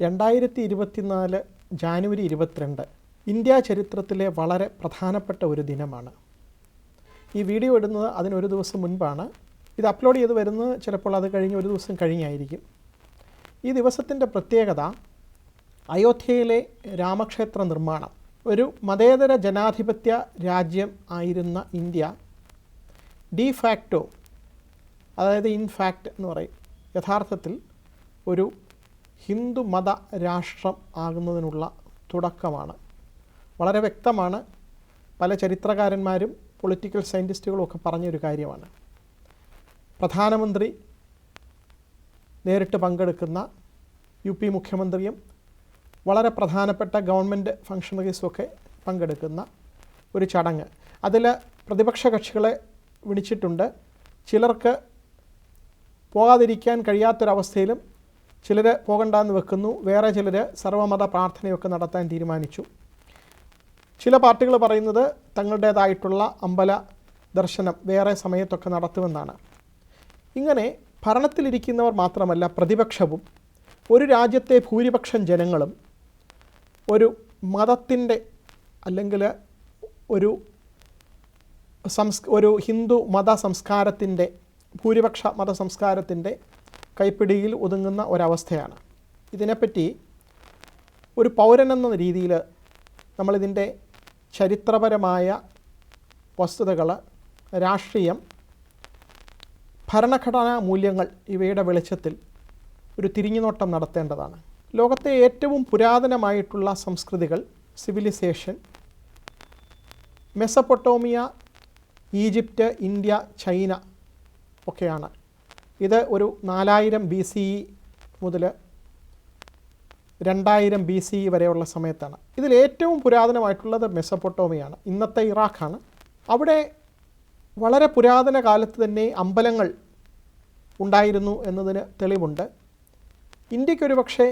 രണ്ടായിരത്തി ഇരുപത്തിനാല് ജാനുവരി ഇരുപത്തിരണ്ട് ഇന്ത്യ ചരിത്രത്തിലെ വളരെ പ്രധാനപ്പെട്ട ഒരു ദിനമാണ്. ഈ വീഡിയോ ഇടുന്നത് അതിനൊരു ദിവസം മുൻപാണ്. ഇത് അപ്ലോഡ് ചെയ്ത് വരുന്നത് ചിലപ്പോൾ അത് കഴിഞ്ഞ് ഒരു ദിവസം കഴിഞ്ഞായിരിക്കും. ഈ ദിവസത്തിന്റെ പ്രത്യേകത അയോധ്യയിലെ രാമക്ഷേത്ര നിർമ്മാണം. ഒരു മതേതര ജനാധിപത്യ രാജ്യം ആയിരുന്ന ഇന്ത്യ ഡി ഫാക്റ്റോ അതായത് ഇൻഫാക്റ്റ് എന്ന് പറയും യഥാർത്ഥത്തിൽ ഒരു ഹിന്ദു മത രാഷ്ട്രം ആകുന്നതിനുള്ള തുടക്കമാണ്. വളരെ വ്യക്തമാണ്. പല ചരിത്രകാരന്മാരും പൊളിറ്റിക്കൽ സയന്റിസ്റ്റുകളും ഒക്കെ പറഞ്ഞൊരു കാര്യമാണ്. പ്രധാനമന്ത്രി നേരിട്ട് പങ്കെടുക്കുന്ന യു പി മുഖ്യമന്ത്രിയും വളരെ പ്രധാനപ്പെട്ട ഗവൺമെന്റ് ഫങ്ഷണറീസും പങ്കെടുക്കുന്ന ഒരു ചടങ്ങ്. അതിൽ പ്രതിപക്ഷ കക്ഷികളെ വിളിച്ചിട്ടുണ്ട്. ചിലർക്ക് പോകാതിരിക്കാൻ കഴിയാത്തൊരവസ്ഥയിലും ചിലർ പോകണ്ടെന്ന് വെക്കുന്നു. വേറെ ചിലർ സർവമത പ്രാർത്ഥനയൊക്കെ നടത്താൻ തീരുമാനിച്ചു. ചില പാർട്ടികൾ പറയുന്നത് തങ്ങളുടേതായിട്ടുള്ള അമ്പല ദർശനം വേറെ സമയത്തൊക്കെ നടത്തുമെന്നാണ്. ഇങ്ങനെ ഭരണത്തിലിരിക്കുന്നവർ മാത്രമല്ല പ്രതിപക്ഷവും ഒരു രാജ്യത്തെ ഭൂരിപക്ഷം ജനങ്ങളും ഒരു മതത്തിന്റെ അല്ലെങ്കിൽ ഒരു സംസ് ഒരു ഹിന്ദു മത സംസ്കാരത്തിന്റെ ഭൂരിപക്ഷ മത സംസ്കാരത്തിന്റെ കൈപ്പിടിയിൽ ഒതുങ്ങുന്ന ഒരവസ്ഥയാണ്. ഇതിനെപ്പറ്റി ഒരു പൗരൻ എന്ന രീതിയിൽ നമ്മളിതിന്റെ ചരിത്രപരമായ വസ്തുതകൾ രാഷ്ട്രീയം ഭരണഘടനാ മൂല്യങ്ങൾ ഇവയുടെ വെളിച്ചത്തിൽ ഒരു തിരിഞ്ഞുനോട്ടം നടത്തേണ്ടതാണ്. ലോകത്തെ ഏറ്റവും പുരാതനമായിട്ടുള്ള സംസ്കൃതികൾ civilisation Mesopotamia Egypt India China ഒക്കെയാണ്. ഇത് ഒരു നാലായിരം ബി സി ഇ മുതൽ രണ്ടായിരം ബി സി ഇ വരെയുള്ള സമയത്താണ്. ഇതിൽ ഏറ്റവും പുരാതനമായിട്ടുള്ളത് മെസ്സപ്പൊട്ടോമിയാണ് ഇന്നത്തെ ഇറാഖാണ്. അവിടെ വളരെ പുരാതന കാലത്ത് തന്നെ അമ്പലങ്ങൾ ഉണ്ടായിരുന്നു എന്നതിന് തെളിവുണ്ട്. ഇന്ത്യക്കൊരു പക്ഷേ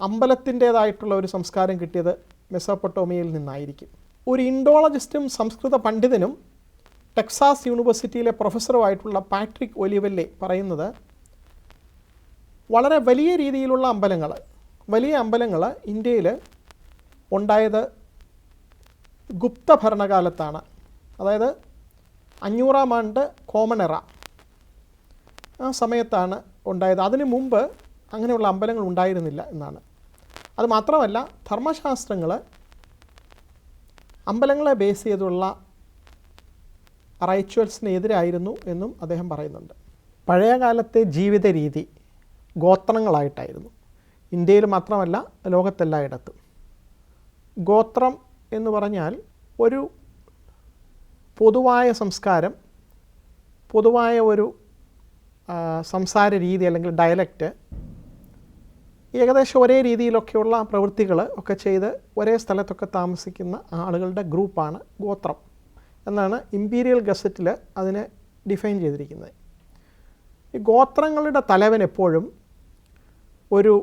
അമ്പലത്തിന്റേതായിട്ടുള്ള ഒരു സംസ്കാരം കിട്ടിയത് മെസ്സപ്പൊട്ടോമിയയിൽ നിന്നായിരിക്കും. ഒരു ഇൻഡോളജിസ്റ്റും സംസ്കൃത പണ്ഡിതനും ടെക്സാസ് യൂണിവേഴ്സിറ്റിയിലെ പ്രൊഫസറുമായിട്ടുള്ള പാട്രിക് ഒലിവല്ലെ പറയുന്നത് വളരെ വലിയ രീതിയിലുള്ള അമ്പലങ്ങൾ വലിയ അമ്പലങ്ങൾ ഇന്ത്യയിൽ ഉണ്ടായത് ഗുപ്ത ഭരണകാലത്താണ്. അതായത് അഞ്ഞൂറാം ആണ്ട് കോമൺ എറ ആ സമയത്താണ് ഉണ്ടായത്. അതിനു മുമ്പ് അങ്ങനെയുള്ള അമ്പലങ്ങൾ ഉണ്ടായിരുന്നില്ല എന്നാണ്. അത് മാത്രമല്ല ധർമ്മശാസ്ത്രങ്ങൾ അമ്പലങ്ങളെ ബേസ് ചെയ്തുള്ള റൈച്വൽസിന് എതിരായിരുന്നു എന്നും അദ്ദേഹം പറയുന്നുണ്ട്. പഴയകാലത്തെ ജീവിത രീതി ഗോത്രങ്ങളായിട്ടായിരുന്നു. ഇന്ത്യയിൽ മാത്രമല്ല ലോകത്തെല്ലായിടത്തും. ഗോത്രം എന്ന് പറഞ്ഞാൽ ഒരു പൊതുവായ സംസ്കാരം പൊതുവായ ഒരു സംസാര രീതി അല്ലെങ്കിൽ ഡയലക്റ്റ് ഏകദേശം ഒരേ രീതിയിലൊക്കെയുള്ള പ്രവൃത്തികൾ ഒക്കെ ചെയ്ത് ഒരേ സ്ഥലത്തൊക്കെ താമസിക്കുന്ന ആളുകളുടെ ഗ്രൂപ്പാണ് ഗോത്രം. എന്നാണ് ഇമ്പീരിയൽ ഗസറ്റിൽ അതിനെ ഡിഫൈൻ ചെയ്തിരിക്കുന്നത്. ഈ ഗോത്രങ്ങളുടെ തലവൻ എപ്പോഴും ഒരു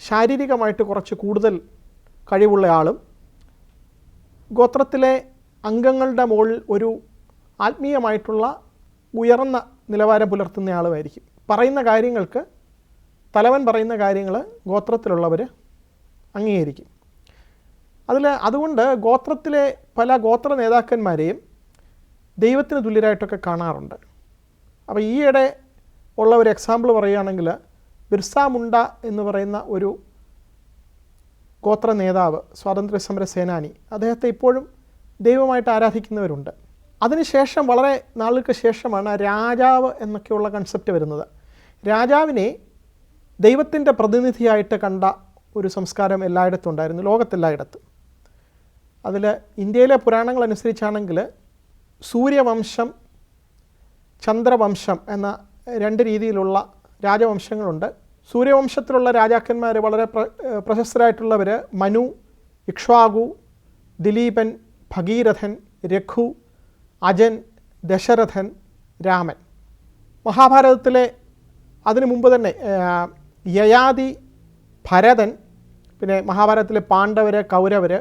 ശാരീരികമായിട്ട് കുറച്ച് കൂടുതൽ കഴിവുള്ള ആളും ഗോത്രത്തിലെ അംഗങ്ങളുടെ മുകളിൽ ഒരു ആത്മീയമായിട്ടുള്ള ഉയർന്ന നിലവാരം പുലർത്തുന്ന ആളുമായിരിക്കും. പറയുന്ന കാര്യങ്ങൾക്ക് തലവൻ പറയുന്ന കാര്യങ്ങൾ ഗോത്രത്തിലുള്ളവർ അംഗീകരിക്കും. അതിൽ അതുകൊണ്ട് ഗോത്രത്തിലെ പല ഗോത്ര നേതാക്കന്മാരെയും ദൈവത്തിന് തുല്യരായിട്ടൊക്കെ കാണാറുണ്ട്. അപ്പോൾ ഈയിടെ ഉള്ള ഒരു എക്സാമ്പിൾ പറയുകയാണെങ്കിൽ ബിർസ മുണ്ട എന്ന് പറയുന്ന ഒരു ഗോത്ര നേതാവ് സ്വാതന്ത്ര്യ സമര സേനാനി അദ്ദേഹത്തെ ഇപ്പോഴും ദൈവമായിട്ട് ആരാധിക്കുന്നവരുണ്ട്. അതിനുശേഷം വളരെ നാളുകൾക്ക് ശേഷമാണ് രാജാവ് എന്നൊക്കെയുള്ള കൺസെപ്റ്റ് വരുന്നത്. രാജാവിനെ ദൈവത്തിന്റെ പ്രതിനിധിയായിട്ട് കണ്ട ഒരു സംസ്കാരം എല്ലായിടത്തും ഉണ്ടായിരുന്നു ലോകത്തെല്ലായിടത്തും. അതിൽ ഇന്ത്യയിലെ പുരാണങ്ങൾ അനുസരിച്ചാണെങ്കിൽ സൂര്യവംശം ചന്ദ്രവംശം എന്ന രണ്ട് രീതിയിലുള്ള രാജവംശങ്ങളുണ്ട്. സൂര്യവംശത്തിലുള്ള രാജാക്കന്മാർ വളരെ പ്ര പ്രശസ്തരായിട്ടുള്ളവർ മനു ഇക്ഷ്വാകു ദിലീപൻ ഭഗീരഥൻ രഘു അജൻ ദശരഥൻ രാമൻ. മഹാഭാരതത്തിലെ അതിനു മുമ്പ് തന്നെ യയാതി ഭരതൻ പിന്നെ മഹാഭാരതത്തിലെ പാണ്ഡവർ കൗരവർ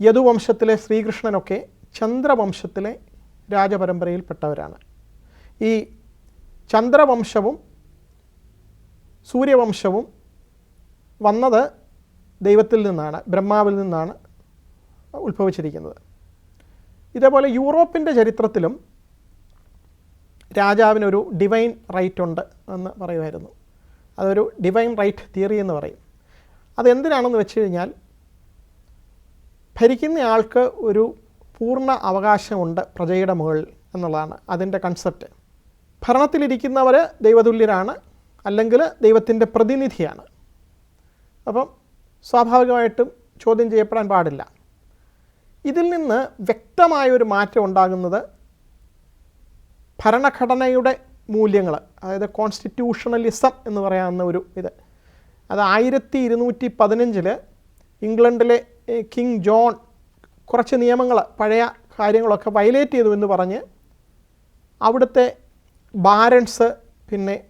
യദുവംശത്തിലെ ശ്രീകൃഷ്ണനൊക്കെ ചന്ദ്രവംശത്തിലെ രാജപരമ്പരയിൽപ്പെട്ടവരാണ്. ഈ ചന്ദ്രവംശവും സൂര്യവംശവും വന്നത് ദൈവത്തിൽ നിന്നാണ് ബ്രഹ്മാവിൽ നിന്നാണ് ഉത്ഭവിച്ചിരിക്കുന്നത്. ഇതേപോലെ യൂറോപ്പിന്റെ ചരിത്രത്തിലും രാജാവിനൊരു ഡിവൈൻ റൈറ്റ് ഉണ്ട് എന്ന് പറയുമായിരുന്നു. അതൊരു ഡിവൈൻ റൈറ്റ് തിയറി എന്ന് പറയും. അതെന്തിനാണെന്ന് വെച്ച് കഴിഞ്ഞാൽ ഭരിക്കുന്ന ആൾക്ക് ഒരു പൂർണ അവകാശമുണ്ട് പ്രജയുടെ മുകളിൽ എന്നുള്ളതാണ് അതിന്റെ കൺസെപ്റ്റ് ഭരണത്തിലിരിക്കുന്നവർ ദൈവതുല്യരാണ് അല്ലെങ്കിൽ ദൈവത്തിന്റെ പ്രതിനിധിയാണ്. അപ്പം സ്വാഭാവികമായിട്ടും ചോദ്യം ചെയ്യപ്പെടാൻ പാടില്ല. ഇതിൽ നിന്ന് വ്യക്തമായൊരു മാറ്റം ഉണ്ടാകുന്നത് ഭരണഘടനയുടെ മൂല്യങ്ങൾ അതായത് കോൺസ്റ്റിറ്റ്യൂഷണലിസം എന്ന് പറയാവുന്ന ഒരു ഇത്. അത് ആയിരത്തി ഇരുന്നൂറ്റി പതിനഞ്ചിൽ ഇംഗ്ലണ്ടിലെ കിങ് ജോൺ കുറച്ച് നിയമങ്ങൾ പഴയ കാര്യങ്ങളൊക്കെ വയലേറ്റ് ചെയ്തു എന്ന് പറഞ്ഞ് അവിടുത്തെ ബാരൻസ് പിന്നെ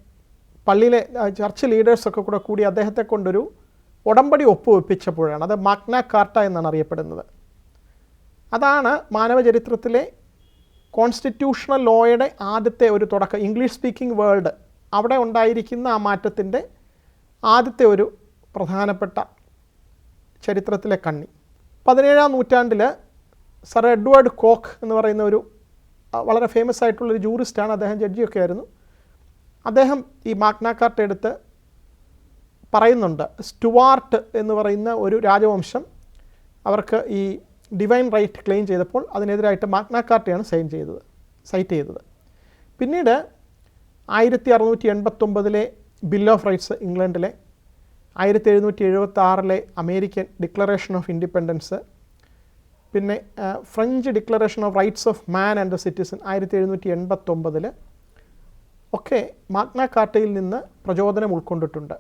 പള്ളിയിലെ ചർച്ച് ലീഡേഴ്സൊക്കെ കൂടെ കൂടി അദ്ദേഹത്തെ കൊണ്ടൊരു ഉടമ്പടി ഒപ്പുവെപ്പിച്ചപ്പോഴാണ്. അത് മഗ്ന കാർട്ട എന്നാണ് അറിയപ്പെടുന്നത്. അതാണ് മാനവചരിത്രത്തിലെ കോൺസ്റ്റിറ്റ്യൂഷണൽ ലോയുടെ ആദ്യത്തെ ഒരു തുടക്കം. English speaking world. അവിടെ ഉണ്ടായിരിക്കുന്ന ആ മാറ്റത്തിന്റെ ആദ്യത്തെ ഒരു പ്രധാനപ്പെട്ട ചരിത്രത്തിലെ കണ്ണി. പതിനേഴാം നൂറ്റാണ്ടിൽ സർ എഡ്വേർഡ് കോക്ക് എന്ന് പറയുന്ന ഒരു വളരെ ഫേമസ് ആയിട്ടുള്ളൊരു ജൂറിസ്റ്റാണ് അദ്ദേഹം. ജഡ്ജിയൊക്കെ ആയിരുന്നു. അദ്ദേഹം ഈ മാഗ്നാക്കാർട്ട് കാർട്ട എടുത്ത് പറയുന്നുണ്ട്. സ്റ്റുവാർട്ട് എന്ന് പറയുന്ന ഒരു രാജവംശം അവർക്ക് ഈ ഡിവൈൻ റൈറ്റ് ക്ലെയിം ചെയ്തപ്പോൾ അതിനെതിരായിട്ട് മാഗ്ന കാർട്ടയാണ് സൈൻ ചെയ്തത് സൈറ്റ് ചെയ്തത്. പിന്നീട് ആയിരത്തി അറുന്നൂറ്റി എൺപത്തൊമ്പതിലെ ബിൽ ഓഫ് റൈറ്റ്സ് ഇംഗ്ലണ്ടിലെ ആയിരത്തി എഴുന്നൂറ്റി എഴുപത്തി ആറിലെ അമേരിക്കൻ ഡിക്ലറേഷൻ ഓഫ് ഇൻഡിപെൻഡൻസ് പിന്നെ French declaration of rights of man and the citizen ആയിരത്തി എഴുന്നൂറ്റി എൺപത്തൊമ്പതിൽ ഒക്കെ മാഗ്ന കാർട്ടയിൽ നിന്ന് പ്രചോദനം ഉൾക്കൊണ്ടിട്ടുണ്ട്.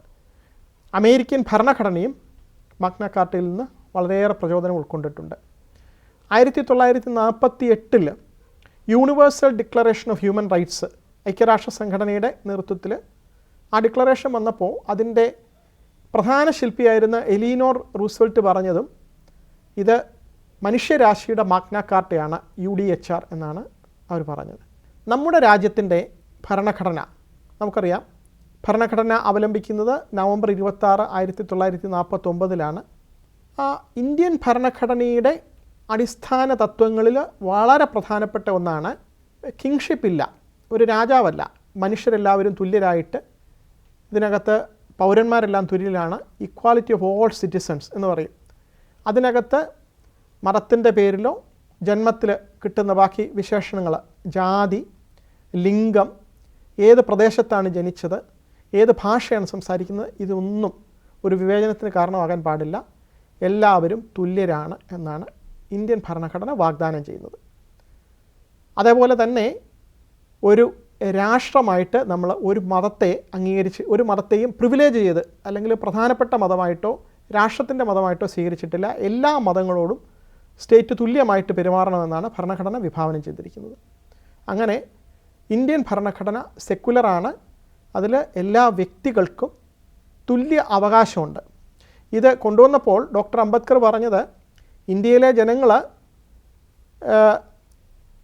അമേരിക്കൻ ഭരണഘടനയും മാഗ്ന കാർട്ടയിൽ നിന്ന് വളരെയേറെ പ്രചോദനം ഉൾക്കൊണ്ടിട്ടുണ്ട്. ആയിരത്തി തൊള്ളായിരത്തി നാൽപ്പത്തി എട്ടിൽ universal declaration of human rights ഐക്യരാഷ്ട്ര സംഘടനയുടെ നേതൃത്വത്തിൽ ആ ഡിക്ലറേഷൻ വന്നപ്പോൾ അതിന്റെ പ്രധാന ശില്പിയായിരുന്ന എലീനോർ റൂസ്വെൽറ്റ് പറഞ്ഞതും ഇത് മനുഷ്യരാശിയുടെ മാഗ്നാക്കാർട്ടയാണ് യു ഡി എച്ച് ആർ എന്നാണ് അവർ പറഞ്ഞത്. നമ്മുടെ രാജ്യത്തിന്റെ ഭരണഘടന നമുക്കറിയാം ഭരണഘടന അവലംബിക്കുന്നത് നവംബർ ഇരുപത്താറ് ആയിരത്തി തൊള്ളായിരത്തി നാൽപ്പത്തൊമ്പതിലാണ്. ആ ഇന്ത്യൻ ഭരണഘടനയുടെ അടിസ്ഥാന തത്വങ്ങളിൽ വളരെ പ്രധാനപ്പെട്ട ഒന്നാണ് കിങ്ഷിപ്പ് ഇല്ല ഒരു രാജാവല്ല മനുഷ്യരെല്ലാവരും തുല്യരായിട്ട് ഇതിനകത്ത് പൗരന്മാരെല്ലാം തുല്യരാണ്. ഇക്വാലിറ്റി ഓഫ് ഓൾ സിറ്റിസൺസ് എന്ന് പറയും. അതിനകത്ത് മതത്തിന്റെ പേരിലോ ജന്മത്തിൽ കിട്ടുന്ന ബാക്കി വിശേഷണങ്ങൾ ജാതി ലിംഗം ഏത് പ്രദേശത്താണ് ജനിച്ചത് ഏത് ഭാഷയാണ് സംസാരിക്കുന്നത് ഇതൊന്നും ഒരു വിവേചനത്തിന് കാരണമാകാൻ പാടില്ല. എല്ലാവരും തുല്യരാണ് എന്നാണ് ഇന്ത്യൻ ഭരണഘടന വാഗ്ദാനം ചെയ്യുന്നത്. അതേപോലെ തന്നെ ഒരു രാഷ്ട്രമായിട്ട് നമ്മൾ ഒരു മതത്തെ അംഗീകരിച്ച് ഒരു മതത്തെയും പ്രിവിലേജ് ചെയ്ത് അല്ലെങ്കിൽ പ്രധാനപ്പെട്ട മതമായിട്ടോ രാഷ്ട്രത്തിന്റെ മതമായിട്ടോ സ്വീകരിച്ചിട്ടില്ല. എല്ലാ മതങ്ങളോടും സ്റ്റേറ്റ് തുല്യമായിട്ട് പെരുമാറണമെന്നാണ് ഭരണഘടന വിഭാവനം ചെയ്തിരിക്കുന്നത്. അങ്ങനെ ഇന്ത്യൻ ഭരണഘടന സെക്കുലറാണ് അതിൽ എല്ലാ വ്യക്തികൾക്കും തുല്യ അവകാശമുണ്ട്. ഇത് കൊണ്ടുവന്നപ്പോൾ ഡോക്ടർ അംബേദ്കർ പറഞ്ഞത് ഇന്ത്യയിലെ ജനങ്ങൾ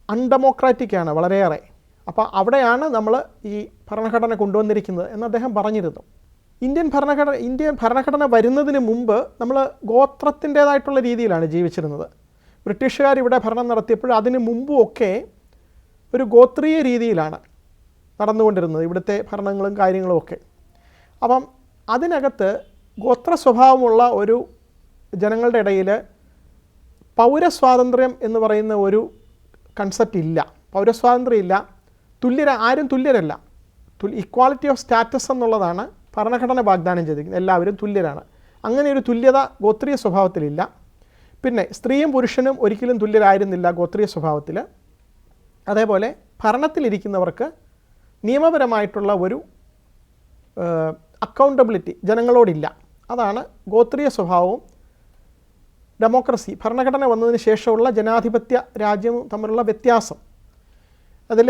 അൺഡെമോക്രാറ്റിക്കാണ് വളരെയേറെ. അപ്പോൾ അവിടെയാണ് നമ്മൾ ഈ ഭരണഘടന കൊണ്ടുവന്നിരിക്കുന്നത് എന്ന് അദ്ദേഹം പറഞ്ഞിരുന്നു. ഇന്ത്യൻ ഭരണഘടന ഇന്ത്യൻ ഭരണഘടന വരുന്നതിന് മുമ്പ് നമ്മൾ ഗോത്രത്തിന്റേതായിട്ടുള്ള രീതിയിലാണ് ജീവിച്ചിരുന്നത്. ബ്രിട്ടീഷുകാർ ഇവിടെ ഭരണം നടത്തിയപ്പോൾ അതിന് മുമ്പും ഒക്കെ ഒരു ഗോത്രീയ രീതിയിലാണ് നടന്നുകൊണ്ടിരുന്നത് ഇവിടുത്തെ ഭരണങ്ങളും കാര്യങ്ങളും ഒക്കെ. അപ്പം അതിനകത്ത് ഗോത്ര സ്വഭാവമുള്ള ഒരു ജനങ്ങളുടെ ഇടയിൽ പൗരസ്വാതന്ത്ര്യം എന്ന് പറയുന്ന ഒരു കൺസെപ്റ്റ് ഇല്ല. പൗരസ്വാതന്ത്ര്യം ഇല്ല. തുല്യര ആരും തുല്യരല്ല. ഇക്വാളിറ്റി ഓഫ് സ്റ്റാറ്റസ് എന്നുള്ളതാണ് ഭരണഘടന വാഗ്ദാനം ചെയ്തിരിക്കുന്നത്. എല്ലാവരും തുല്യരാണ്. അങ്ങനെ ഒരു തുല്യത ഗോത്രീയ സ്വഭാവത്തിലില്ല. പിന്നെ സ്ത്രീയും പുരുഷനും ഒരിക്കലും തുല്യരായിരുന്നില്ല ഗോത്രീയ സ്വഭാവത്തിൽ അതേപോലെ ഭരണത്തിലിരിക്കുന്നവർക്ക് നിയമപരമായിട്ടുള്ള ഒരു അക്കൗണ്ടബിലിറ്റി ജനങ്ങളോടില്ല. അതാണ് ഗോത്രീയ സ്വഭാവവും ഡെമോക്രസി ഭരണഘടന വന്നതിന് ശേഷമുള്ള ജനാധിപത്യ രാജ്യവും തമ്മിലുള്ള വ്യത്യാസം. അതിൽ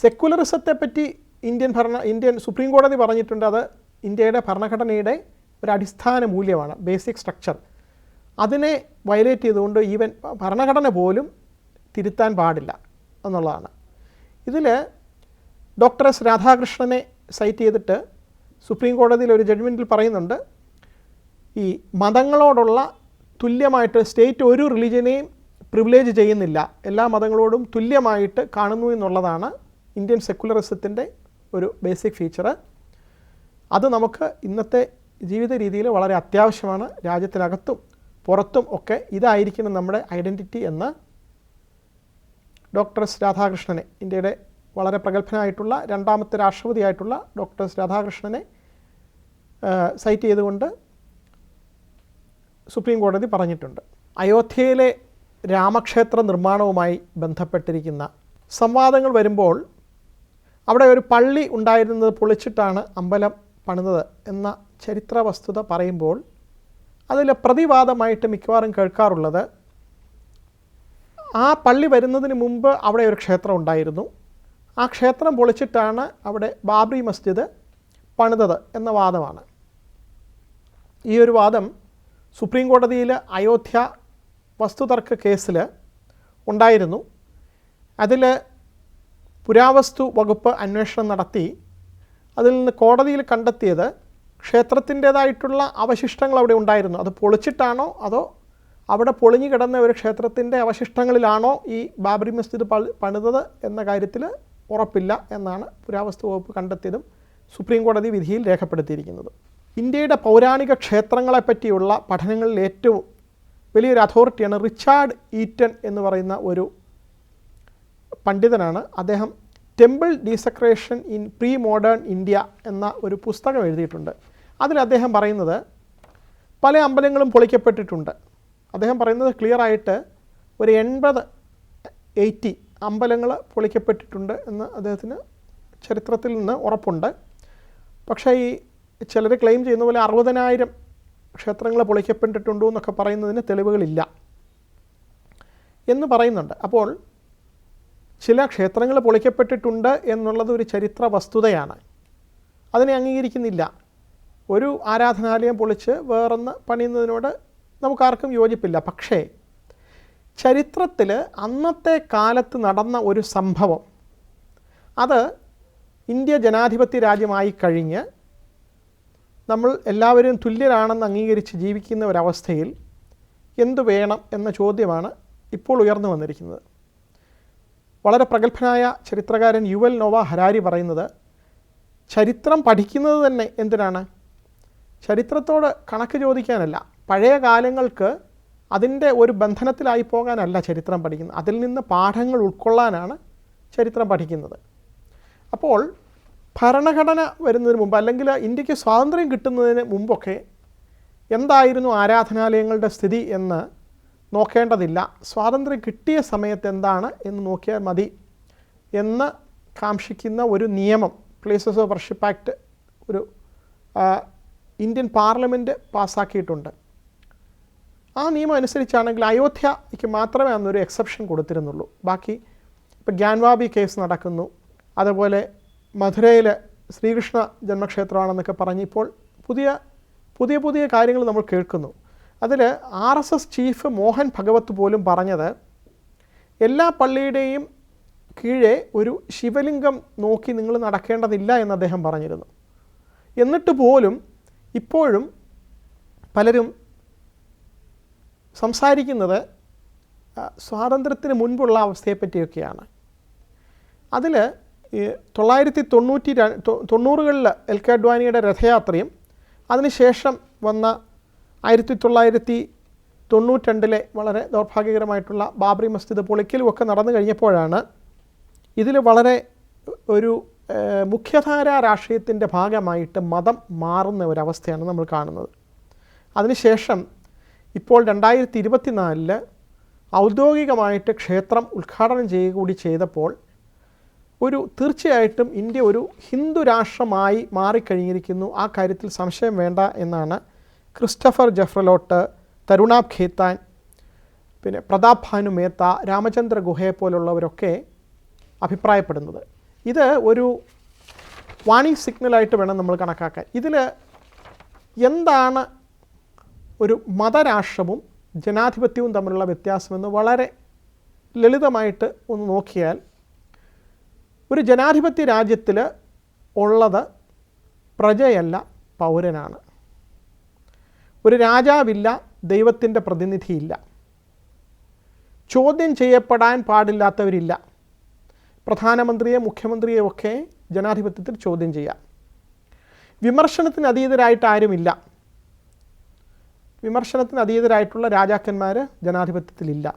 സെക്കുലറിസത്തെ പറ്റി ഇന്ത്യൻ ഭരണ ഇന്ത്യൻ സുപ്രീം കോടതി പറഞ്ഞിട്ടുണ്ട് അത് ഇന്ത്യയുടെ ഭരണഘടനയുടെ ഒരു അടിസ്ഥാന മൂല്യമാണ് ബേസിക് സ്ട്രക്ചർ അതിനെ വയലേറ്റ് ചെയ്തുകൊണ്ട് ഈവൻ ഭരണഘടന പോലും തിരുത്താൻ പാടില്ല എന്നുള്ളതാണ്. ഇതിൽ ഡോക്ടർ എസ് രാധാകൃഷ്ണനെ സൈറ്റ് ചെയ്തിട്ട് സുപ്രീം കോടതിയിൽ ഒരു ജഡ്ജ്മെന്റിൽ പറയുന്നുണ്ട് ഈ മതങ്ങളോടുള്ള തുല്യമായിട്ട് സ്റ്റേറ്റ് ഒരു റിലീജിയനെയും പ്രിവിലേജ് ചെയ്യുന്നില്ല. എല്ലാ മതങ്ങളോടും തുല്യമായിട്ട് കാണുന്നു എന്നുള്ളതാണ് ഇന്ത്യൻ സെക്കുലറിസത്തിന്റെ ഒരു ബേസിക് ഫീച്ചർ അത് നമുക്ക് ഇന്നത്തെ ജീവിത രീതിയിൽ വളരെ അത്യാവശ്യമാണ്. രാജ്യത്തിനകത്തും പുറത്തും ഒക്കെ ഇതായിരിക്കണം നമ്മുടെ ഐഡന്റിറ്റി എന്ന് ഡോക്ടർ എസ് രാധാകൃഷ്ണനെ ഇന്ത്യയുടെ വളരെ പ്രഗത്ഭനായിട്ടുള്ള രണ്ടാമത്തെ രാഷ്ട്രപതിയായിട്ടുള്ള ഡോക്ടർ എസ് രാധാകൃഷ്ണനെ സൈറ്റ് ചെയ്തുകൊണ്ട് സുപ്രീം കോടതി പറഞ്ഞിട്ടുണ്ട്. അയോധ്യയിലെ രാമക്ഷേത്ര നിർമ്മാണവുമായി ബന്ധപ്പെട്ടിരിക്കുന്ന സംവാദങ്ങൾ വരുമ്പോൾ അവിടെ ഒരു പള്ളി ഉണ്ടായിരുന്നത് പൊളിച്ചിട്ടാണ് അമ്പലം പണിതത് എന്ന ചരിത്ര വസ്തുത പറയുമ്പോൾ അതിൽ പ്രതിവാദമായിട്ട് മിക്കവാറും കേൾക്കാറുള്ളത് ആ പള്ളി വരുന്നതിന് മുമ്പ് അവിടെ ഒരു ക്ഷേത്രം ഉണ്ടായിരുന്നു. ആ ക്ഷേത്രം പൊളിച്ചിട്ടാണ് അവിടെ ബാബറി മസ്ജിദ് പണിതത് എന്ന വാദമാണ്. ഈ ഒരു വാദം സുപ്രീം കോടതിയിൽ അയോധ്യ വസ്തുതർക്ക കേസിൽ ഉണ്ടായിരുന്നു. അതിൽ പുരാവസ്തു വകുപ്പ് അന്വേഷണം നടത്തി. അതിൽ നിന്ന് കോടതിയിൽ കണ്ടെത്തിയത് ക്ഷേത്രത്തിന്റേതായിട്ടുള്ള അവശിഷ്ടങ്ങൾ അവിടെ ഉണ്ടായിരുന്നു. അത് പൊളിച്ചിട്ടാണോ അതോ അവിടെ പൊളിഞ്ഞു കിടന്ന ഒരു ക്ഷേത്രത്തിന്റെ അവശിഷ്ടങ്ങളിലാണോ ഈ ബാബറി മസ്ജിദ് പണിതത് എന്ന കാര്യത്തിൽ ഉറപ്പില്ല എന്നാണ് പുരാവസ്തു വകുപ്പ് കണ്ടെത്തിയതും സുപ്രീം കോടതി വിധിയിൽ രേഖപ്പെടുത്തിയിരിക്കുന്നത്. ഇന്ത്യയുടെ പൗരാണിക ക്ഷേത്രങ്ങളെപ്പറ്റിയുള്ള പഠനങ്ങളിൽ ഏറ്റവും വലിയൊരു അതോറിറ്റിയാണ് റിച്ചാർഡ് ഈറ്റൻ എന്ന് പറയുന്ന ഒരു പണ്ഡിതനാണ്. അദ്ദേഹം temple desecration in pre modern India എന്ന ഒരു പുസ്തകം എഴുതിയിട്ടുണ്ട്. അതിൽ അദ്ദേഹം പറയുന്നത് പല അമ്പലങ്ങളും പൊളിക്കപ്പെട്ടിട്ടുണ്ട്. അദ്ദേഹം പറയുന്നത് ക്ലിയർ ആയിട്ട് ഒരു എൺപത് എയ്റ്റി അമ്പലങ്ങൾ പൊളിക്കപ്പെട്ടിട്ടുണ്ട് എന്ന് അദ്ദേഹത്തിന് ചരിത്രത്തിൽ നിന്ന് ഉറപ്പുണ്ട്. പക്ഷേ ഈ ചിലർ ക്ലെയിം ചെയ്യുന്ന പോലെ അറുപതിനായിരം ക്ഷേത്രങ്ങൾ പൊളിക്കപ്പെട്ടിട്ടുണ്ടോ എന്നൊക്കെ പറയുന്നതിന് തെളിവുകളില്ല എന്ന് പറയുന്നുണ്ട്. അപ്പോൾ ചില ക്ഷേത്രങ്ങൾ പൊളിക്കപ്പെട്ടിട്ടുണ്ട് എന്നുള്ളത് ഒരു ചരിത്ര വസ്തുതയാണ് അതിനെ അംഗീകരിക്കുന്നില്ല. ഒരു ആരാധനാലയം പൊളിച്ച് വേറൊന്ന് പണിയുന്നതിനോട് നമുക്കാർക്കും യോജിപ്പില്ല. പക്ഷേ ചരിത്രത്തിൽ അന്നത്തെ കാലത്ത് നടന്ന ഒരു സംഭവം. അത് ഇന്ത്യ ജനാധിപത്യ രാജ്യമായി കഴിഞ്ഞ് നമ്മൾ എല്ലാവരും തുല്യരാണെന്ന് അംഗീകരിച്ച് ജീവിക്കുന്ന ഒരവസ്ഥയിൽ എന്തു വേണം എന്ന ചോദ്യമാണ് ഇപ്പോൾ ഉയർന്നു വന്നിരിക്കുന്നത്. വളരെ പ്രഗത്ഭനായ ചരിത്രകാരൻ യു എൽ നോവ ഹരാരി പറയുന്നത് ചരിത്രം പഠിക്കുന്നത് തന്നെ എന്തിനാണ്? ചരിത്രത്തോട് കണക്ക് ചോദിക്കാനല്ല പഴയ കാലങ്ങൾക്ക് അതിന്റെ ഒരു ബന്ധനത്തിലായി പോകാനല്ല ചരിത്രം പഠിക്കുന്നത്. അതിൽ നിന്ന് പാഠങ്ങൾ ഉൾക്കൊള്ളാനാണ് ചരിത്രം പഠിക്കുന്നത്. അപ്പോൾ ഭരണഘടന വരുന്നതിന് മുമ്പ് അല്ലെങ്കിൽ ഇന്ത്യയ്ക്ക് സ്വാതന്ത്ര്യം കിട്ടുന്നതിന് മുമ്പൊക്കെ എന്തായിരുന്നു ആരാധനാലയങ്ങളുടെ സ്ഥിതി എന്ന് നോക്കേണ്ടതില്ല. സ്വാതന്ത്ര്യം കിട്ടിയ സമയത്ത് എന്താണ് എന്ന് നോക്കിയാൽ മതി എന്ന് കാക്ഷിക്കുന്ന ഒരു നിയമം പ്ലേസസ് ഓഫ് വർഷിപ്പ് ആക്ട് ഒരു ഇന്ത്യൻ പാർലമെന്റ് പാസ്സാക്കിയിട്ടുണ്ട് ആ നിയമം അനുസരിച്ചാണെങ്കിൽ അയോധ്യയ്ക്ക് മാത്രമേ അന്നൊരു എക്സെപ്ഷൻ കൊടുത്തിരുന്നുള്ളൂ. ബാക്കി ഇപ്പോൾ ഗ്യാൻവാബി കേസ് നടക്കുന്നു. അതുപോലെ മധുരയിൽ ശ്രീകൃഷ്ണ ജന്മക്ഷേത്രമാണെന്നൊക്കെ പറഞ്ഞിപ്പോൾ പുതിയ പുതിയ പുതിയ കാര്യങ്ങൾ നമ്മൾ കേൾക്കുന്നു. അതിൽ R S S chief Mohan Bhagwat പോലും പറഞ്ഞത് എല്ലാ പള്ളിയുടെയും കീഴെ ഒരു ശിവലിംഗം നോക്കി നിങ്ങൾ നടക്കേണ്ടതില്ല എന്ന് അദ്ദേഹം പറഞ്ഞിരുന്നു. എന്നിട്ട് പോലും ഇപ്പോഴും പലരും സംസാരിക്കുന്നത് സ്വാതന്ത്ര്യത്തിന് മുൻപുള്ള അവസ്ഥയെപ്പറ്റിയൊക്കെയാണ്. അതിൽ തൊള്ളായിരത്തി തൊണ്ണൂറ്റി തൊണ്ണൂറുകളിൽ എൽ കെ അഡ്വാനിയുടെ രഥയാത്രയും അതിനുശേഷം വന്ന ആയിരത്തി തൊള്ളായിരത്തി തൊണ്ണൂറ്റിരണ്ടിലെ വളരെ ദൗർഭാഗ്യകരമായിട്ടുള്ള ബാബറി മസ്ജിദ് പൊളിക്കലും ഒക്കെ നടന്നു കഴിഞ്ഞപ്പോഴാണ് ഇതിൽ വളരെ ഒരു മുഖ്യധാരാ രാഷ്ട്രീയത്തിന്റെ ഭാഗമായിട്ട് മതം മാറുന്ന ഒരവസ്ഥയാണ് നമ്മൾ കാണുന്നത്. അതിനുശേഷം ഇപ്പോൾ രണ്ടായിരത്തി ഇരുപത്തിനാലിൽ ഔദ്യോഗികമായിട്ട് ക്ഷേത്രം ഉദ്ഘാടനം ചെയ്യുക കൂടി ചെയ്തപ്പോൾ ഒരു തീർച്ചയായിട്ടും ഇന്ത്യ ഒരു ഹിന്ദു രാഷ്ട്രമായി മാറിക്കഴിഞ്ഞിരിക്കുന്നു. ആ കാര്യത്തിൽ സംശയം വേണ്ട എന്നാണ് ക്രിസ്റ്റഫർ ജഫ്രലോട്ട് തരുണാബ് ഖേത്താൻ പിന്നെ പ്രതാപ് ഭാനു മേത്ത രാമചന്ദ്ര ഗുഹയെ പോലുള്ളവരൊക്കെ അഭിപ്രായപ്പെടുന്നത്. ഇത് ഒരു വാണിംഗ് സിഗ്നലായിട്ട് വേണം നമ്മൾ കണക്കാക്കാൻ. ഇതിൽ എന്താണ് ഒരു മതരാഷ്ട്രവും ജനാധിപത്യവും തമ്മിലുള്ള വ്യത്യാസമെന്ന് വളരെ ലളിതമായിട്ട് ഒന്ന് നോക്കിയാൽ ഒരു ജനാധിപത്യ രാജ്യത്തിൽ ഉള്ളത് പ്രജയല്ല പൗരനാണ്. ഒരു രാജാവില്ല ദൈവത്തിന്റെ പ്രതിനിധിയില്ല. ചോദ്യം ചെയ്യപ്പെടാൻ പാടില്ലാത്തവരില്ല. പ്രധാനമന്ത്രിയെ മുഖ്യമന്ത്രിയെ ഒക്കെ ജനാധിപത്യത്തിൽ ചോദ്യം ചെയ്യാം. വിമർശനത്തിന് അതീതരായിട്ട് ആരുമില്ല. വിമർശനത്തിന് അതീതരായിട്ടുള്ള രാജാക്കന്മാർ ജനാധിപത്യത്തിലില്ല.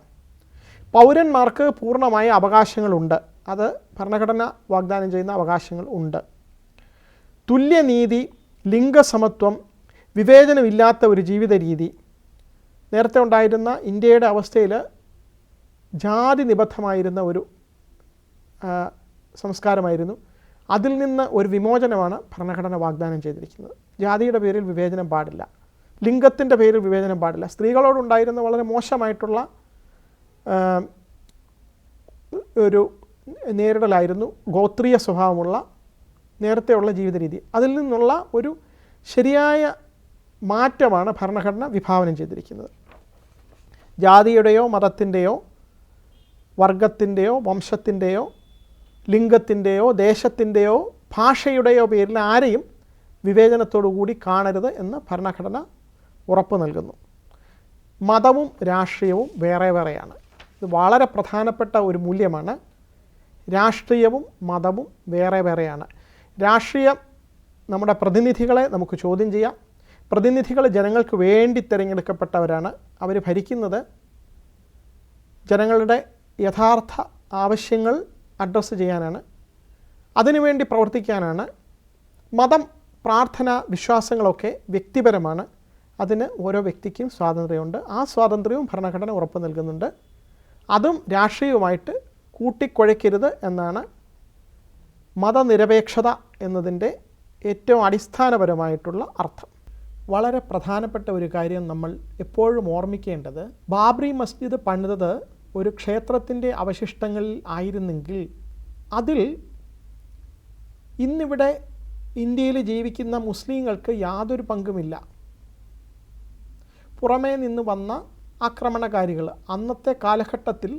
പൗരന്മാർക്ക് പൂർണമായ അവകാശങ്ങളുണ്ട്. അത് ഭരണഘടന വാഗ്ദാനം ചെയ്യുന്ന അവകാശങ്ങൾ ഉണ്ട്. തുല്യനീതി ലിംഗസമത്വം വിവേചനമില്ലാത്ത ഒരു ജീവിത രീതി നേരത്തെ ഉണ്ടായിരുന്ന ഇന്ത്യയുടെ അവസ്ഥയിൽ ജാതി നിബദ്ധമായിരുന്ന ഒരു സംസ്കാരമായിരുന്നു. അതിൽ നിന്ന് ഒരു വിമോചനമാണ് ഭരണഘടന വാഗ്ദാനം ചെയ്തിരിക്കുന്നത്. ജാതിയുടെ പേരിൽ വിവേചനം പാടില്ല. ലിംഗത്തിന്റെ പേരിൽ വിവേചനം പാടില്ല. സ്ത്രീകളോടുണ്ടായിരുന്ന വളരെ മോശമായിട്ടുള്ള ഒരു നേരിടലായിരുന്നു ഗോത്രീയ സ്വഭാവമുള്ള നേരത്തെയുള്ള ജീവിത രീതി അതിൽ നിന്നുള്ള ഒരു ശരിയായ മാറ്റമാണ് ഭരണഘടന വിഭാവനം ചെയ്തിരിക്കുന്നത്. ജാതിയുടെയോ മതത്തിന്റെയോ വർഗത്തിന്റെയോ വംശത്തിന്റെയോ ലിംഗത്തിന്റെയോ ദേശത്തിന്റെയോ ഭാഷയുടെയോ പേരിൽ ആരെയും വിവേചനത്തോടു കൂടി കാണരുത് എന്ന് ഭരണഘടന ഉറപ്പ് നൽകുന്നു. മതവും രാഷ്ട്രീയവും വേറെ വേറെയാണ്. ഇത് വളരെ പ്രധാനപ്പെട്ട ഒരു മൂല്യമാണ് രാഷ്ട്രീയവും മതവും വേറെ വേറെയാണ്. രാഷ്ട്രീയം നമ്മുടെ പ്രതിനിധികളെ നമുക്ക് ചോദ്യം ചെയ്യാം. പ്രതിനിധികൾ ജനങ്ങൾക്ക് വേണ്ടി തിരഞ്ഞെടുക്കപ്പെട്ടവരാണ്. അവർ ഭരിക്കുന്നത് ജനങ്ങളുടെ യഥാർത്ഥ ആവശ്യങ്ങൾ അഡ്രസ്സ് ചെയ്യാനാണ്. അതിനുവേണ്ടി പ്രവർത്തിക്കാനാണ്. മതം പ്രാർത്ഥന വിശ്വാസങ്ങളൊക്കെ വ്യക്തിപരമാണ്. അതിന് ഓരോ വ്യക്തിക്കും സ്വാതന്ത്ര്യമുണ്ട്. ആ സ്വാതന്ത്ര്യവും ഭരണഘടന ഉറപ്പ് നൽകുന്നുണ്ട്. അതും രാഷ്ട്രീയവുമായിട്ട് കൂട്ടിക്കുഴയ്ക്കരുത് എന്നാണ് മതനിരപേക്ഷത എന്നതിന്റെ ഏറ്റവും അടിസ്ഥാനപരമായിട്ടുള്ള അർത്ഥം. വളരെ പ്രധാനപ്പെട്ട ഒരു കാര്യം നമ്മൾ എപ്പോഴും ഓർമ്മിക്കേണ്ടത് ബാബ്രി മസ്ജിദ് പണിതത് ഒരു ക്ഷേത്രത്തിന്റെ അവശിഷ്ടങ്ങളിൽ ആയിരുന്നെങ്കിൽ അതിൽ ഇന്നിവിടെ ഇന്ത്യയിൽ ജീവിക്കുന്ന മുസ്ലിങ്ങൾക്ക് യാതൊരു പങ്കുമില്ല. പുറമേ നിന്ന് വന്ന ആക്രമണകാരികൾ അന്നത്തെ കാലഘട്ടത്തിൽ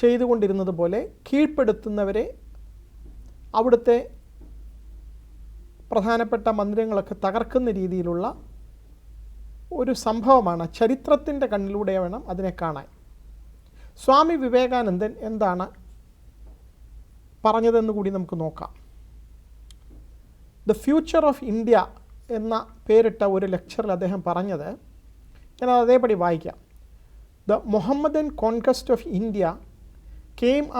ചെയ്തുകൊണ്ടിരുന്നത് പോലെ കീഴ്പ്പെടുത്തുന്നവരെ അവിടുത്തെ പ്രധാനപ്പെട്ട മന്ദിരങ്ങളൊക്കെ തകർക്കുന്ന രീതിയിലുള്ള ഒരു സംഭവമാണ്. ചരിത്രത്തിന്റെ കണ്ണിലൂടെ വേണം അതിനെ കാണാൻ. സ്വാമി വിവേകാനന്ദൻ എന്താണ് പറഞ്ഞതെന്ന് കൂടി നമുക്ക് നോക്കാം. ദ ഫ്യൂച്ചർ ഓഫ് ഇന്ത്യ എന്ന പേരിട്ട ഒരു ലെക്ചറിൽ അദ്ദേഹം പറഞ്ഞത് ഞാൻ അതേപടി വായിക്കാം. The Muhammadan conquest of India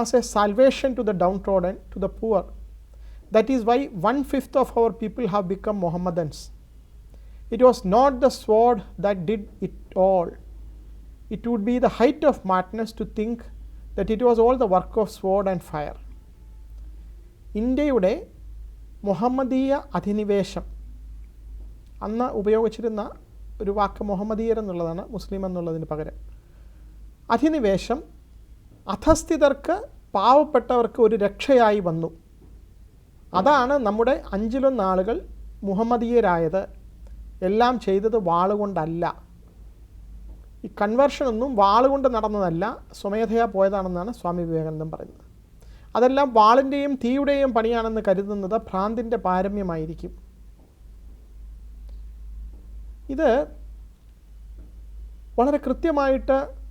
as a salvation to the downtrodden to the poor that is why one fifth of our people have become Muhammadans it was not the sword that did it all it would be the height of madness to think that it was all the work of sword and fire. ഇന്ത്യയുടെ മുഹമ്മദീയ അധിനിവേശം. അന്ന് ഉപയോഗിച്ചിരുന്ന ഒരു വാക്ക് മുഹമ്മദീയർ എന്നുള്ളതാണ് മുസ്ലിം എന്നുള്ളതിന് പകരം. അധിനിവേശം അധസ്ഥിതർക്ക് പാവപ്പെട്ടവർക്ക് ഒരു രക്ഷയായി വന്നു. അതാണ് നമ്മുടെ അഞ്ചിലൊന്ന് ആളുകൾ മുഹമ്മദീയരായത്. എല്ലാം ചെയ്തത് വാളുകൊണ്ടല്ല. ഈ കൺവേർഷനൊന്നും വാളുകൊണ്ട് നടന്നതല്ല സ്വമേധയാ പോയതാണെന്നാണ് സ്വാമി വിവേകാനന്ദൻ പറയുന്നത്. അതെല്ലാം വാളിന്റെയും തീയുടെയും പണിയാണെന്ന് കരുതുന്നത് ഭ്രാന്തിന്റെ പാരമ്യമായിരിക്കും. ഇത് വളരെ കൃത്യമായിട്ട്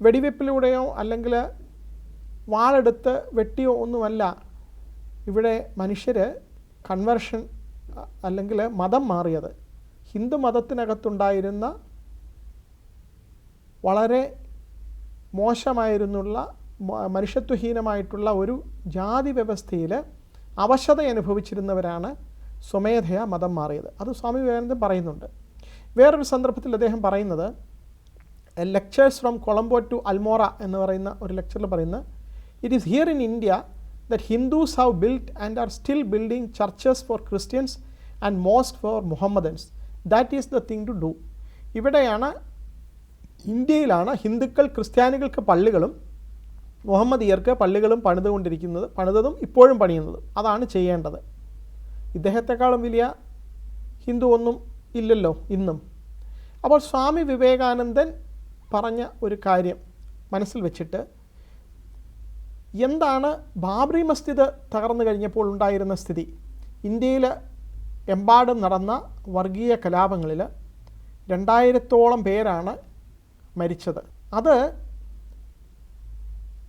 വെടിവെപ്പിലൂടെയോ അല്ലെങ്കിൽ വാളെടുത്ത് വെട്ടിയോ ഒന്നുമല്ല. ഇവിടെ മനുഷ്യർ കൺവെർഷൻ അല്ലെങ്കിൽ മതം മാറിയത്. ഹിന്ദു മതത്തിനകത്തുണ്ടായിരുന്ന വളരെ മോശമായിരുന്നുള്ള മനുഷ്യത്വഹീനമായിട്ടുള്ള ഒരു ജാതി വ്യവസ്ഥയിൽ അവശത അനുഭവിച്ചിരുന്നവരാണ് സ്വമേധയാ മതം മാറിയത്. അത് സ്വാമി വിവേകാനന്ദൻ പറയുന്നുണ്ട്. വേറൊരു സന്ദർഭത്തിൽ അദ്ദേഹം പറയുന്നത് lectures from Colombo to Almora എന്ന് പറയുന്ന ഒരു ലെക്ചറിൽ പറയുന്നത് it is here in India that Hindus have build and are still building churches for Christians and most for Muhammadans that is the thing to do ഇവിടെയാണ് ഇന്ത്യയിലാണ് ഹിന്ദുക്കൾ ക്രിസ്ത്യാനികൾക്ക് പള്ളികളും മുഹമ്മദിയർക്ക് പള്ളികളും പണിതുകൊണ്ടിരിക്കുന്നത് പണിതതും ഇപ്പോഴും പണിയുന്നതും. അതാണ് ചെയ്യേണ്ടത്. ഇദ്ദേഹത്തെക്കാളും വലിയ ഹിന്ദു ഒന്നും ഇല്ലല്ലോ ഇന്നും. അപ്പോൾ സ്വാമി വിവേകാനന്ദൻ പറഞ്ഞ ഒരു കാര്യം മനസ്സിൽ വെച്ചിട്ട് എന്താണ് ബാബറി മസ്ജിദ് തകർന്നു കഴിഞ്ഞപ്പോൾ ഉണ്ടായിരുന്ന സ്ഥിതി? ഇന്ത്യയിൽ എമ്പാടും നടന്ന വർഗീയ കലാപങ്ങളിൽ രണ്ടായിരത്തോളം പേരാണ് മരിച്ചത്. അത്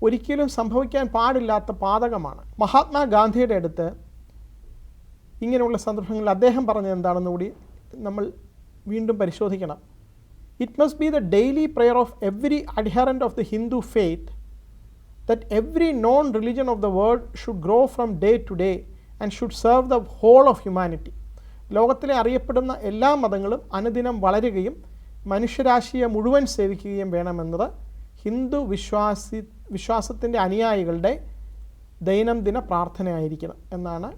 ഒരിക്കലും സംഭവിക്കാൻ പാടില്ലാത്ത പാതകമാണ്. മഹാത്മാഗാന്ധിയുടെ അടുത്ത് ഇങ്ങനെയുള്ള സന്ദർഭങ്ങളിൽ അദ്ദേഹം പറഞ്ഞത് എന്താണെന്ന് കൂടി നമ്മൾ വീണ്ടും പരിശോധിക്കണം. It must be the daily prayer of every adherent of the Hindu faith that every known religion of the world should grow from day to day and should serve the whole of humanity. ലോകത്തിലെ അറിയപ്പെടുന്ന എല്ലാ മതങ്ങളും അനുദിനം വളരുകയും മനുഷ്യരാശിയെ മുഴുവൻ സേവിക്കുകയും വേണമെന്നത് ഹിന്ദു വിശ്വാസി വിശ്വാസത്തിന്റെ അനുയായികളുടെ ദൈനംദിന പ്രാർത്ഥനയായിരിക്കണം എന്നാണ്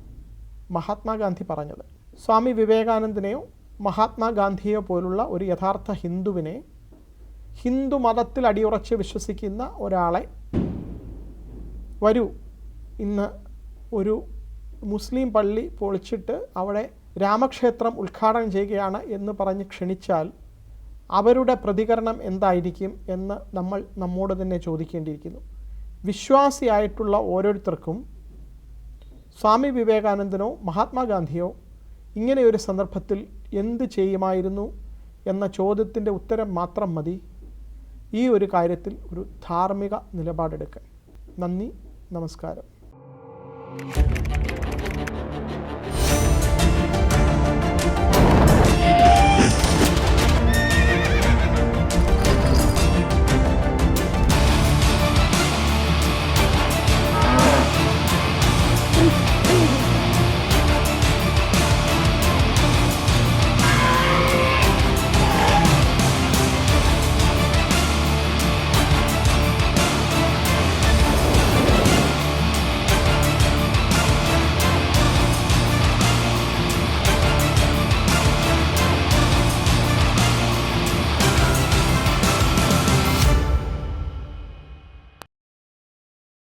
മഹാത്മാഗാന്ധി പറഞ്ഞത് സ്വാമി വിവേകാനന്ദനെയോ മഹാത്മാഗാന്ധിയെയോ പോലുള്ള ഒരു യഥാർത്ഥ ഹിന്ദുവിനെ ഹിന്ദു മതത്തിൽ അടിയുറച്ച് വിശ്വസിക്കുന്ന ഒരാളെ വരൂ. ഇന്ന് ഒരു മുസ്ലിം പള്ളി പൊളിച്ചിട്ട് അവിടെ രാമക്ഷേത്രം ഉദ്ഘാടനം ചെയ്യുകയാണ് എന്ന് പറഞ്ഞ് ക്ഷണിച്ചാൽ അവരുടെ പ്രതികരണം എന്തായിരിക്കും എന്ന് നമ്മൾ നമ്മോട് തന്നെ ചോദിക്കേണ്ടിയിരിക്കുന്നു. വിശ്വാസിയായിട്ടുള്ള ഓരോരുത്തർക്കും സ്വാമി വിവേകാനന്ദനോ മഹാത്മാഗാന്ധിയോ ഇങ്ങനെ ഒരു സന്ദർഭത്തിൽ എന്ത് ചെയ്യുമായിരുന്നു എന്ന ചോദ്യത്തിന്റെ ഉത്തരം മാത്രം മതി. ഈ ഒരു കാര്യത്തിൽ ഒരു ധാർമ്മിക നിലപാടെടുക്കാൻ. നന്ദി നമസ്കാരം.